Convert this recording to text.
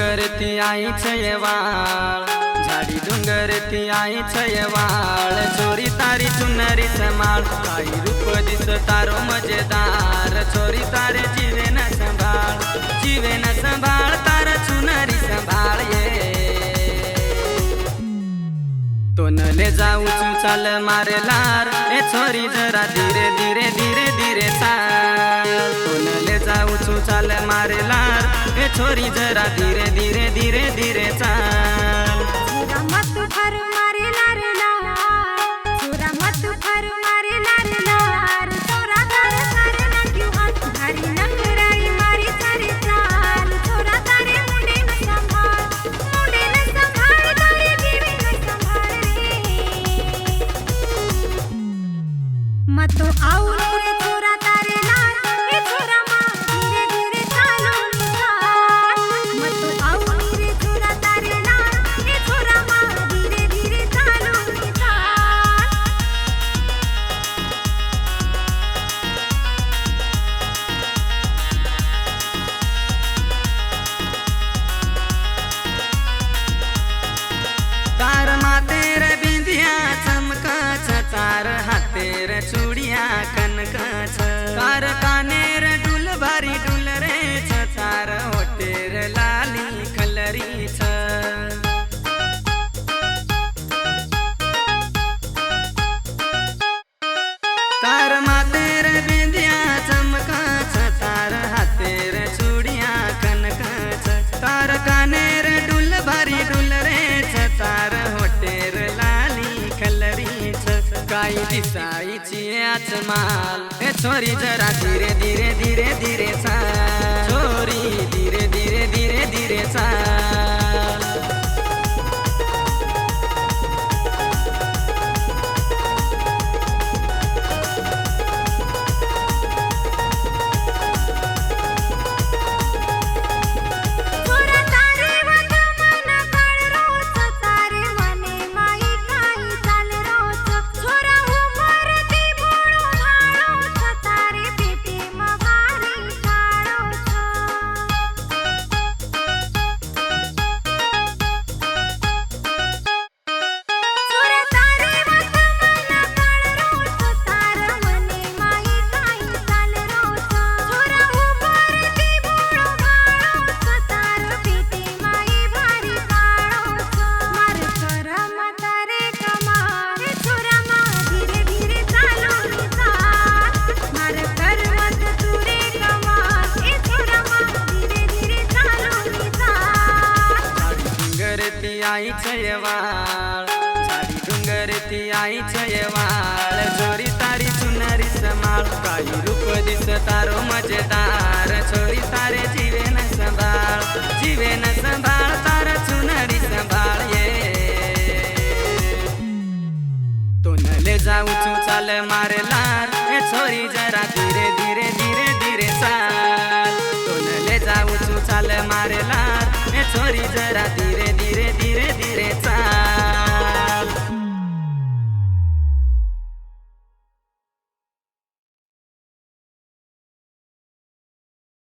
डुंगर ती आई छयवाळ झाडी डुंगर ती आई छयवाळ चोरी तारी सुनरी समाळ काही रूप दिस तारो मजेदार चोरी तारे जीवे न संभाळ. जीवे न संभाळ तार सुनरी संभाळ ये. तो नले जाऊ तू चाल मारे लार. ए चोरी जरा धीरे धीरे धीरे धीरे सार तो नले जाऊ तू चाल मारे लार. छोरी जरा धीरे धीरे धीरे धीरे तो मतो आऊ दिसाई दिसाईची आज माल हे छोरी जरा धीरे धीरे धीरे धीरे. ડુંગરથી આઈ છે વાળ ઝાડી ડુંગરથી આઈ છે વાળ ચોરી તારી સુનરી સમાળ કાઈ રૂપ દિસ તારો મજેદાર છોરી તારે જીવે ન સંભાળ જીવે ન સંભાળ તારા ચુનરી સંભાળ તો ન લે જાઉં છું ચાલ મારે લાર એ છોરી જરા ધીરે ધીરે ધીરે ધીરે ચાલ તો ન લે જાઉં છું ચાલ મારે લાર એ છોરી જરા ધીરે ધીરે ધીરે